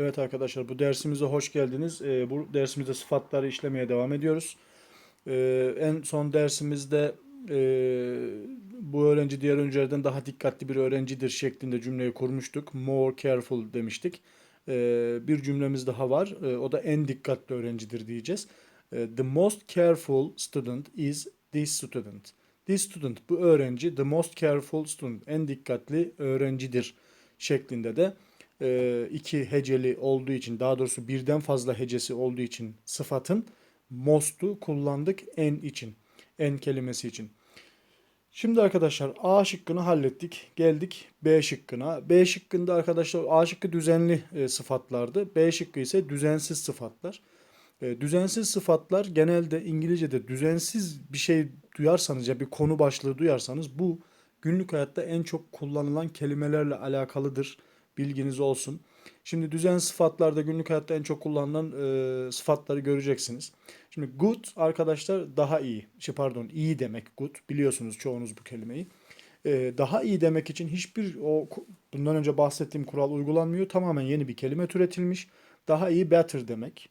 Evet arkadaşlar bu dersimize hoş geldiniz. Ee, bu dersimizde sıfatları işlemeye devam ediyoruz. Ee, en son dersimizde e, bu öğrenci diğer öğrencilerden daha dikkatli bir öğrencidir şeklinde cümleyi kurmuştuk. More careful demiştik. Ee, bir cümlemiz daha var. Ee, o da en dikkatli öğrencidir diyeceğiz. Ee, the most careful student is this student. This student bu öğrenci the most careful student en dikkatli öğrencidir şeklinde de e, iki heceli olduğu için daha doğrusu birden fazla hecesi olduğu için sıfatın most'u kullandık en için. En kelimesi için. Şimdi arkadaşlar A şıkkını hallettik. Geldik B şıkkına. B şıkkında arkadaşlar A şıkkı düzenli e, sıfatlardı. B şıkkı ise düzensiz sıfatlar. E, düzensiz sıfatlar genelde İngilizce'de düzensiz bir şey duyarsanız ya bir konu başlığı duyarsanız bu günlük hayatta en çok kullanılan kelimelerle alakalıdır. Bilginiz olsun. Şimdi düzen sıfatlarda günlük hayatta en çok kullanılan e, sıfatları göreceksiniz. Şimdi good arkadaşlar daha iyi. Şey pardon iyi demek good. Biliyorsunuz çoğunuz bu kelimeyi. E, daha iyi demek için hiçbir o bundan önce bahsettiğim kural uygulanmıyor. Tamamen yeni bir kelime türetilmiş. Daha iyi better demek.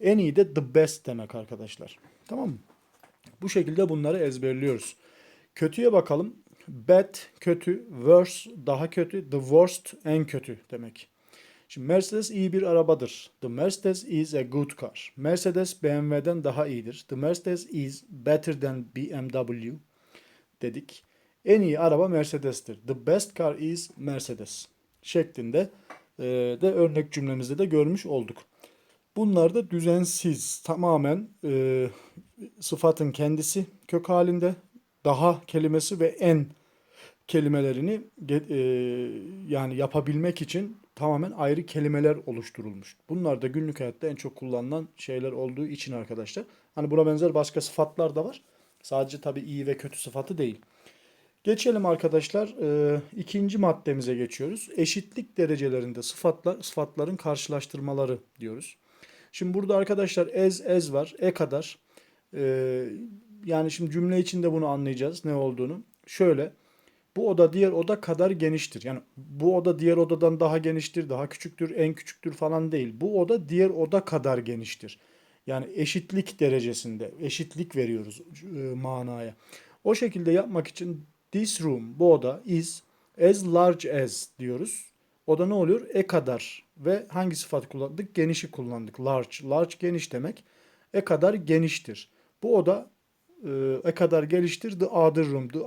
En iyi de the best demek arkadaşlar. Tamam mı? Bu şekilde bunları ezberliyoruz. Kötüye bakalım. Bad kötü, worse daha kötü, the worst en kötü demek. Şimdi Mercedes iyi bir arabadır. The Mercedes is a good car. Mercedes BMW'den daha iyidir. The Mercedes is better than BMW dedik. En iyi araba Mercedes'tir. The best car is Mercedes şeklinde e, de örnek cümlemizde de görmüş olduk. Bunlar da düzensiz, tamamen e, sıfatın kendisi kök halinde, daha kelimesi ve en kelimelerini e, yani yapabilmek için tamamen ayrı kelimeler oluşturulmuş. Bunlar da günlük hayatta en çok kullanılan şeyler olduğu için arkadaşlar. Hani buna benzer başka sıfatlar da var. Sadece tabii iyi ve kötü sıfatı değil. Geçelim arkadaşlar. E, ikinci maddemize geçiyoruz. Eşitlik derecelerinde sıfatlar, sıfatların karşılaştırmaları diyoruz. Şimdi burada arkadaşlar ez ez var. E kadar. E, yani şimdi cümle içinde bunu anlayacağız ne olduğunu. Şöyle. Bu oda diğer oda kadar geniştir. Yani bu oda diğer odadan daha geniştir, daha küçüktür, en küçüktür falan değil. Bu oda diğer oda kadar geniştir. Yani eşitlik derecesinde, eşitlik veriyoruz e, manaya. O şekilde yapmak için this room, bu oda is as large as diyoruz. O da ne oluyor? E kadar ve hangi sıfat kullandık? Genişi kullandık. Large. Large geniş demek. E kadar geniştir. Bu oda e, e kadar geniştir. The other room. The,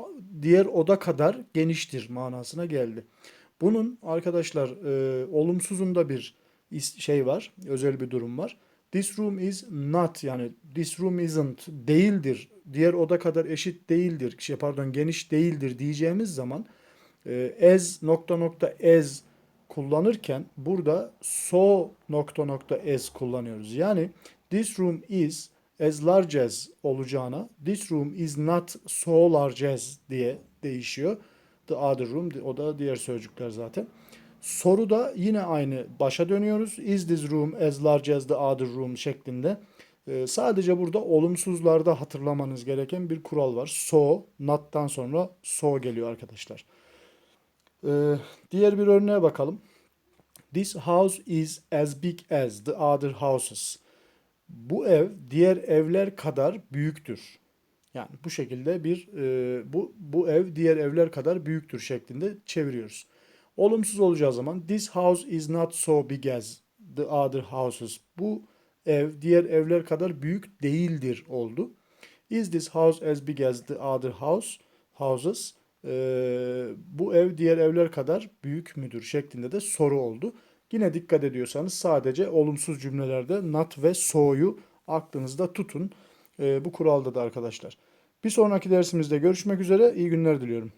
diğer oda kadar geniştir manasına geldi. Bunun arkadaşlar e, olumsuzunda bir şey var. Özel bir durum var. This room is not yani this room isn't değildir. Diğer oda kadar eşit değildir. Şey pardon geniş değildir diyeceğimiz zaman e, as nokta nokta as kullanırken burada so nokta nokta as kullanıyoruz. Yani this room is as large as olacağına this room is not so large as diye değişiyor. The other room o da diğer sözcükler zaten. Soruda yine aynı başa dönüyoruz. Is this room as large as the other room şeklinde. Ee, sadece burada olumsuzlarda hatırlamanız gereken bir kural var. So, not'tan sonra so geliyor arkadaşlar. Ee, diğer bir örneğe bakalım. This house is as big as the other houses. Bu ev diğer evler kadar büyüktür. Yani bu şekilde bir e, bu bu ev diğer evler kadar büyüktür şeklinde çeviriyoruz. Olumsuz olacağı zaman this house is not so big as the other houses. Bu ev diğer evler kadar büyük değildir oldu. Is this house as big as the other house houses? Ee, bu ev diğer evler kadar büyük müdür şeklinde de soru oldu. Yine dikkat ediyorsanız sadece olumsuz cümlelerde not ve so'yu aklınızda tutun. Ee, bu kuralda da arkadaşlar. Bir sonraki dersimizde görüşmek üzere. İyi günler diliyorum.